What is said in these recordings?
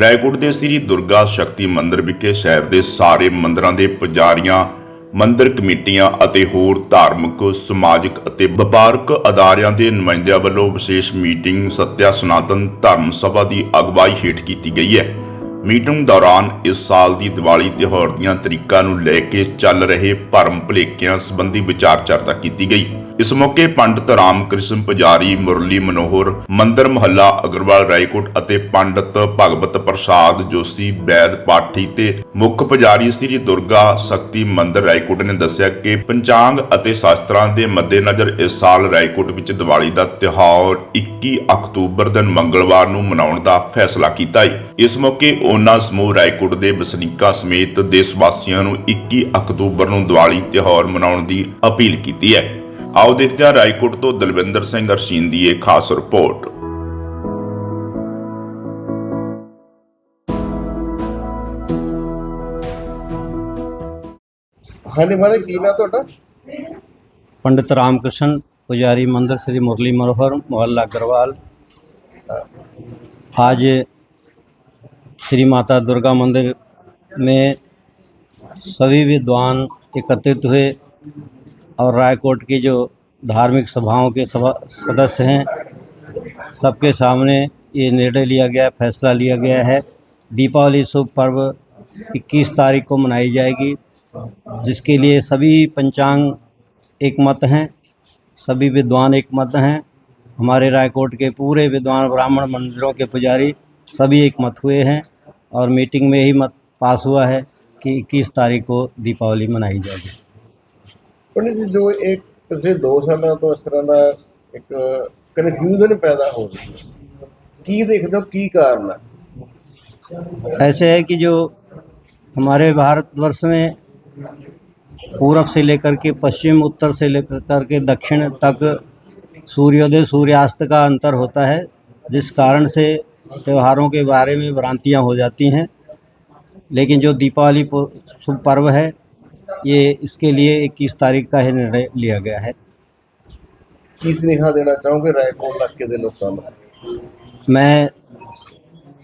ਰਾਏਕੋਟ ਦੇ ਸ੍ਰੀ ਦੁਰਗਾ ਸ਼ਕਤੀ ਮੰਦਿਰ ਵਿਖੇ ਸ਼ਹਿਰ ਦੇ ਸਾਰੇ ਮੰਦਿਰਾਂ ਦੇ ਪੁਜਾਰੀਆਂ, ਮੰਦਿਰ ਕਮੇਟੀਆਂ ਅਤੇ ਹੋਰ ਧਾਰਮਿਕ, ਸਮਾਜਿਕ ਅਤੇ ਵਪਾਰਕ ਅਦਾਰਿਆਂ ਦੇ ਨੁਮਾਇੰਦਿਆਂ ਵੱਲੋਂ ਵਿਸ਼ੇਸ਼ ਮੀਟਿੰਗ ਸਤਿਆ ਸਨਾਤਨ ਧਰਮ ਸਭਾ ਦੀ ਅਗਵਾਈ ਹੇਠ ਕੀਤੀ ਗਈ ਹੈ। ਮੀਟਿੰਗ ਦੌਰਾਨ ਇਸ ਸਾਲ ਦੀ ਦੀਵਾਲੀ ਤਿਉਹਾਰ ਦੀਆਂ ਤਰੀਕਾਂ ਨੂੰ ਲੈ ਕੇ ਚੱਲ ਰਹੇ ਭਰਮ ਭੁਲੇਖਿਆਂ ਸੰਬੰਧੀ ਵਿਚਾਰ ਚਰਚਾ ਕੀਤੀ ਗਈ। ਇਸ ਮੌਕੇ ਪੰਡਤ ਰਾਮ ਕ੍ਰਿਸ਼ਨ ਪੁਜਾਰੀ, ਮੁਰਲੀ ਮਨੋਹਰ, ਮੰਦਰ ਮਹੱਲਾ ਅਗਰਵਾਲ ਰਾਏਕੋਟ ਅਤੇ ਪੰਡਤ ਭਗਵਤ ਪ੍ਰਸਾਦ ਜੋਸ਼ੀ ਬੈਦ ਪਾਠੀ ਤੇ ਮੁੱਖ ਪੁਜਾਰੀ ਸ੍ਰੀ ਦੁਰਗਾ ਸ਼ਕਤੀ ਮੰਦਰ ਰਾਏਕੋਟ ਨੇ ਦੱਸਿਆ ਕਿ ਪੰਚਾਂਗ ਅਤੇ ਸ਼ਾਸਤਰਾਂ ਦੇ ਮੱਦੇਨਜ਼ਰ ਇਸ ਸਾਲ ਰਾਏਕੋਟ ਵਿੱਚ ਦੀਵਾਲੀ ਦਾ ਤਿਉਹਾਰ 21 ਅਕਤੂਬਰ ਦਿਨ ਮੰਗਲਵਾਰ ਨੂੰ ਮਨਾਉਣ ਦਾ ਫੈਸਲਾ ਕੀਤਾ ਹੈ। ਇਸ ਮੌਕੇ ਉਹਨਾਂ ਸਮੂਹ ਰਾਏਕੋਟ ਦੇ ਵਸਨੀਕਾਂ ਸਮੇਤ ਦੇਸ਼ ਵਾਸੀਆਂ ਨੂੰ 21 ਅਕਤੂਬਰ ਨੂੰ ਦੀਵਾਲੀ ਤਿਉਹਾਰ ਮਨਾਉਣ ਦੀ ਅਪੀਲ ਕੀਤੀ ਹੈ। ਆਓ ਦੇਖਦੇ ਹਾਂ ਰਾਏਕੋਟ ਤੋਂ ਦਲਵਿੰਦਰ ਸਿੰਘ ਅਰਸ਼ੀਨ ਦੀ ਇਹ ਖਾਸ ਰਿਪੋਰਟ ਹਾਂਜੀ ਮਹਾਰਾਜ ਕੀ ਨਾਂ ਤੁਹਾਡਾ पंडित रामकृष्ण पुजारी मंदिर श्री मुरली मनोहर मोहल्ला अग्रवाल आज श्री माता दुर्गा मंदिर में सभी विद्वान एकत्रित हुए और रायकोट की जो धार्मिक सभाओं के सभा सदस्य हैं, सबके सामने ये निर्णय लिया गया फैसला लिया गया है। दीपावली शुभ पर्व 21 तारीख को मनाई जाएगी, जिसके लिए सभी पंचांग एक मत हैं, सभी विद्वान एक मत हैं। हमारे रायकोट के पूरे विद्वान ब्राह्मण मंदिरों के पुजारी सभी एक मत हुए हैं और मीटिंग में ही मत पास हुआ है कि 21 तारीख को दीपावली मनाई जाएगी। ਪੰਡਿਤ ਜੀ ਜੋ ਇੱਕ ਪਿਛਲੇ 2 ਸਾਲਾਂ ਤੋਂ ਇਸ ਤਰ੍ਹਾਂ ਦਾ ਇੱਕ ਕਨਫਿਊਜ਼ਨ ਪੈਦਾ ਹੋ ਰਹੀ ਹੈ ਕੀ ਦੇਖਦੇ ਹੋ ਕੀ ਕਾਰਨ ਹੈ ऐसे है कि जो हमारे भारतवर्ष में पूरब से लेकर के पश्चिम उत्तर से लेकर करके दक्षिण तक सूर्योदय सूर्यास्त का अंतर होता है जिस कारण से त्योहारों के बारे में भ्रांतियाँ हो जाती हैं लेकिन जो दीपावली पु- शुभ पर्व है ये इसके लिए 21 तारीख का ही निर्णय लिया गया है ਕੀ ਸੁਨੇਹਾ ਦੇਣਾ ਚਾਹੋਗੇ ਰਾਏਕੋਟ ਇਲਾਕੇ ਦੇ ਲੋਕਾਂ ਨੂੰ ਮੈਂ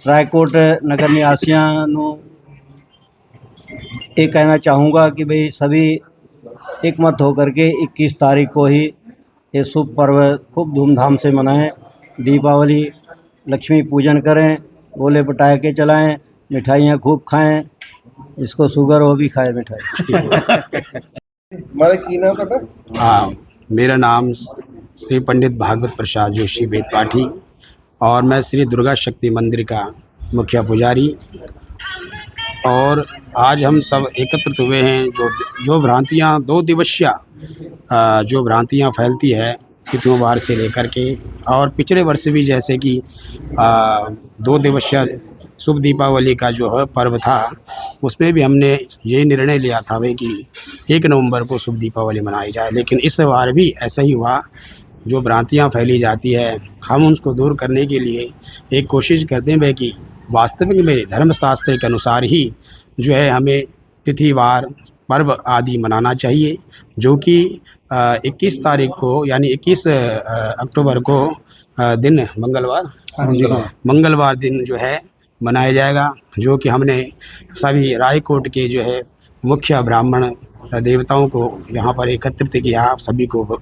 ਰਾਏਕੋਟ ਨਗਰ ਨਿਵਾਸੀਆਂ ਨੂੰ ये कहना चाहूँगा कि भाई सभी एक मत होकर के 21 तारीख को ही ये शुभ पर्व खूब धूमधाम से मनाएं दीपावली लक्ष्मी पूजन करें गोले पटाए के चलाएं मिठाइयाँ खूब खाएं इसको शुगर हो भी खाए मिठाई की नाम हाँ मेरा नाम श्री पंडित भागवत प्रसाद जोशी बेदपाठी और मैं श्री दुर्गा शक्ति मंदिर का मुखिया पुजारी। और आज हम सब एकत्रित हुए हैं जो जो भ्रांतियाँ दो दिवसीय जो भ्रांतियाँ फैलती है तिथियों वार से लेकर के। और पिछले वर्ष भी जैसे कि दो दिवसीय शुभ दीपावली का जो है पर्व था उसमें भी हमने ये निर्णय लिया था भाई कि एक नवंबर को शुभ दीपावली मनाई जाए। लेकिन इस बार भी ऐसा ही हुआ जो भ्रांतियाँ फैली जाती है हम उसको दूर करने के लिए एक कोशिश करते हैं भाई कि वास्तविक में धर्मशास्त्र के अनुसार ही जो है हमें तिथिवार पर्व आदि मनाना चाहिए जो कि इक्कीस तारीख को यानी इक्कीस अक्टूबर को दिन मंगलवार मंगलवार दिन जो है मनाया जाएगा, जो कि हमने सभी रायकोट के जो है मुख्य ब्राह्मण देवताओं को यहाँ पर एकत्रित किया सभी को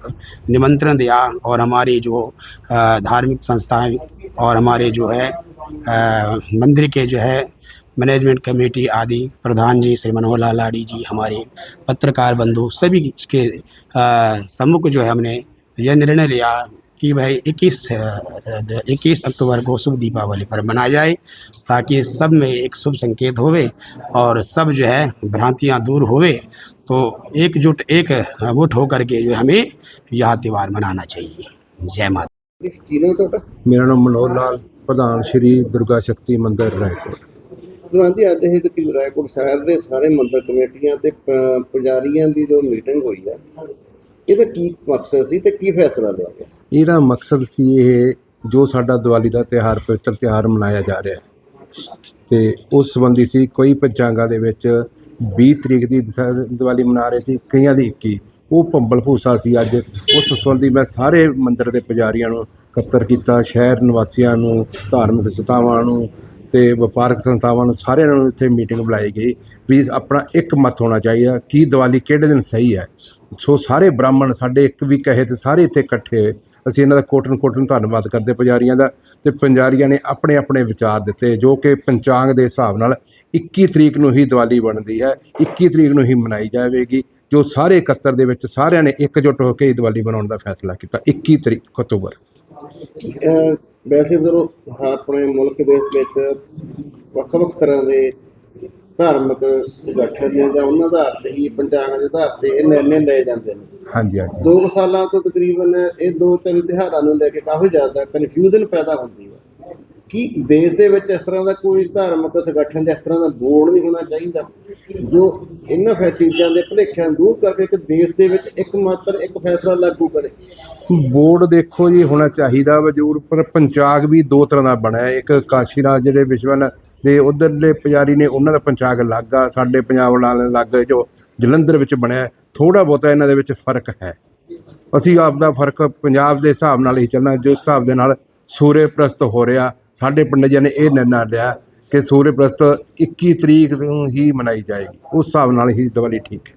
निमंत्रण दिया और हमारी जो धार्मिक संस्थाएँ और हमारे जो है मंदिर के जो है, मैनेजमेंट कमेटी आदि, प्रधान जी श्री मनोहर लाल लाड़ी जी, हमारे पत्रकार बंधु, सभी के सम्मुख जो है हमने यह निर्णय लिया। कि भाई 21 इक्कीस अक्टूबर को शुभ दीपावली पर मनाया जाए ताकि सब में एक शुभ संकेत होवे और सब जो है भ्रांतियाँ दूर होवे तो एकजुट एक मुठ होकर के जो हमें यह त्यौहार मनाना चाहिए जय माता ਕੀ ਨਾਂ ਤੁਹਾਡਾ ਮੇਰਾ ਨਾਮ ਮਨੋਹਰ ਲਾਲ ਪ੍ਰਧਾਨ ਸ਼੍ਰੀ ਦੁਰਗਾ ਸ਼ਕਤੀ ਮੰਦਿਰ ਰਾਏਕੋਟ ਪ੍ਰਧਾਨ ਜੀ ਅੱਜ ਇਹ ਕਿ ਰਾਏਕੋਟ ਸ਼ਹਿਰ ਦੇ ਸਾਰੇ ਮੰਦਰ ਕਮੇਟੀਆਂ ਤੇ ਪ- ਪੁਜਾਰੀਆਂ ਦੀ ਜੋ ਮੀਟਿੰਗ ਹੋਈ ਹੈ ਇਹਦਾ ਕੀ ਮਕਸਦ ਸੀ ਤੇ ਕੀ ਫੈਸਲਾ ਲਿਆ ਗਿਆ? ਇਹਦਾ ਮਕਸਦ ਸੀ ਇਹ ਜੋ ਸਾਡਾ ਦੀਵਾਲੀ ਦਾ ਤਿਉਹਾਰ, ਪਵਿੱਤਰ ਤਿਉਹਾਰ ਮਨਾਇਆ ਜਾ ਰਿਹਾ ਹੈ। ਤੇ ਉਸ ਸੰਬੰਧੀ ਸੀ ਕੋਈ ਪੰਚਾਂਗਾਂ ਦੇ ਵਿੱਚ 20 ਤਰੀਕ ਦੀ ਦਸ- ਦੀਵਾਲੀ ਮਨਾ ਰਹੇ ਸੀ, ਕਈਆਂ ਦੀ 21 ਉਹ ਭੰਬਲ ਭੂਸਾ ਸੀ ਅੱਜ। ਉਸ ਸੰਬੰਧੀ ਮੈਂ ਸਾਰੇ ਮੰਦਿਰ ਦੇ ਪੁਜਾਰੀਆਂ ਨੂੰ ਇਕੱਤਰ ਕੀਤਾ, ਸ਼ਹਿਰ ਨਿਵਾਸੀਆਂ ਨੂੰ, ਧਾਰਮਿਕ ਸੰਸਥਾਵਾਂ ਨੂੰ ਤੇ ਵਪਾਰਕ ਸੰਸਥਾਵਾਂ ਨੂੰ ਸਾਰਿਆਂ ਨੂੰ ਇੱਥੇ ਮੀਟਿੰਗ ਬੁਲਾਈ ਗਈ ਵੀ ਆਪਣਾ ਇੱਕ ਮਤ ਹੋਣਾ ਚਾਹੀਦਾ, ਕੀ ਦੀਵਾਲੀ ਕਿਹੜੇ ਦਿਨ ਸਹੀ ਹੈ? ਸੋ ਸਾਰੇ ਬ੍ਰਾਹਮਣ ਸਾਡੇ ਇੱਕ ਵੀ ਕਹੇ ਤੇ ਸਾਰੇ ਇੱਥੇ ਇਕੱਠੇ ਹੋਏ। ਅਸੀਂ ਇਹਨਾਂ ਦਾ ਕੋਟਨ ਕੋਟਨ ਧੰਨਵਾਦ ਕਰਦੇ ਪੁਜਾਰੀਆਂ ਦਾ ਤੇ ਪੁਜਾਰੀਆਂ ਨੇ ਆਪਣੇ ਆਪਣੇ ਵਿਚਾਰ ਦਿੱਤੇ ਜੋ ਕਿ ਪੰਚਾਂਗ ਦੇ ਹਿਸਾਬ ਨਾਲ 21 ਤਰੀਕ ਨੂੰ ਹੀ ਦੀਵਾਲੀ ਬਣਦੀ ਹੈ 21 ਤਰੀਕ ਨੂੰ ਹੀ ਮਨਾਈ ਜਾਵੇਗੀ, ਜੋ ਸਾਰੇ ਇਕੱਤਰ ਦੇ ਵਿੱਚ ਸਾਰਿਆਂ ਨੇ ਇਕਜੁੱਟ ਹੋ ਕੇ ਇਹ ਦੀਵਾਲੀ ਮਨਾਉਣ ਦਾ ਫੈਸਲਾ ਕੀਤਾ 21 ਤਰੀਕ ਅਕਤੂਬਰ। ਵੈਸੇ ਜਦੋਂ ਆਪਣੇ ਮੁਲਕ ਦੇ ਵਿੱਚ ਵੱਖ-ਵੱਖ ਤਰ੍ਹਾਂ ਦੇ ਧਾਰਮਿਕ ਸੰਗਠਨ ਨੇ ਜਾਂ ਉਹਨਾਂ ਦਾ ਤੇ ਹੀ ਪੰਚਾਂਗ ਦੇ ਆਧਾਰ ਤੇ ਇਹ ਨਿਰਣੇ ਲਏ ਜਾਂਦੇ ਨੇ। ਹਾਂਜੀ ਹਾਂਜੀ। ਦੋ ਕੁ ਸਾਲਾਂ ਤੋਂ ਤਕਰੀਬਨ ਇਹ ਦੋ ਤਿੰਨ ਤਿਉਹਾਰਾਂ ਨੂੰ ਲੈ ਕੇ ਕਾਫੀ ਜ਼ਿਆਦਾ ਕਨਫਿਊਜ਼ਨ ਪੈਦਾ ਹੁੰਦੀ ਹੈ ਕੀ ਦੇਸ਼ ਦੇ ਵਿੱਚ ਇਸ ਤਰ੍ਹਾਂ ਦਾ ਕੋਈ ਧਾਰਮਿਕ ਸੰਗਠਨ ਜਾਂ ਇਸ ਤਰ੍ਹਾਂ ਦਾ ਬੋਰਡ ਨਹੀਂ ਹੋਣਾ ਚਾਹੀਦਾ? ਜੋ ਇਹਨਾਂ ਫੈ ਚੀਜ਼ਾਂ ਦੇ ਭੁਲੇਖਿਆਂ ਨੂੰ ਦੂਰ ਕਰਕੇ ਇੱਕ ਦੇਸ਼ ਦੇ ਵਿੱਚ ਇੱਕ ਮਾਤਰ ਇੱਕ ਫੈਸਲਾ ਲਾਗੂ ਕਰੇ। ਬੋਰਡ ਦੇਖੋ ਜੀ, ਹੋਣਾ ਚਾਹੀਦਾ ਵਾ ਜ਼ਰੂਰ ਪਰ ਪੰਚਾਗ ਵੀ ਦੋ ਤਰ੍ਹਾਂ ਦਾ ਬਣਿਆ ਇੱਕ ਕਾਸ਼ੀ ਜਿਹੜੇ ਵਿਸ਼ਵਨ ਦੇ ਉਧਰਲੇ ਪੁਜਾਰੀ ਨੇ, ਉਹਨਾਂ ਦਾ ਪੰਚਾਗ ਅਲੱਗ ਆ। ਸਾਡੇ ਪੰਜਾਬ ਨਾਲ ਅਲੱਗ ਜੋ ਜਲੰਧਰ ਵਿੱਚ ਬਣਿਆ ਥੋੜਾ ਬਹੁਤਾ ਇਹਨਾਂ ਦੇ ਵਿੱਚ ਫ਼ਰਕ ਹੈ। ਅਸੀਂ ਆਪ ਦਾ ਫ਼ਰਕ ਪੰਜਾਬ ਦੇ ਹਿਸਾਬ ਨਾਲ ਹੀ ਚੱਲਣਾ, ਜਿਸ ਹਿਸਾਬ ਦੇ ਨਾਲ ਸੂਰਯ ਪ੍ਰਸਤ ਹੋ ਰਿਹਾ। ਸਾਡੇ ਪੰਡਿਤ ਜੀ ਨੇ ਇਹ ਨਿਰਣਾ ਲਿਆ ਕਿ ਸੂਰਯ ਪ੍ਰਸਤ 21 ਤਰੀਕ ਨੂੰ ਹੀ ਮਨਾਈ ਜਾਏਗੀ। ਉਸ ਹਿਸਾਬ ਨਾਲ ਹੀ ਦੀਵਾਲੀ ਠੀਕ ਹੈ।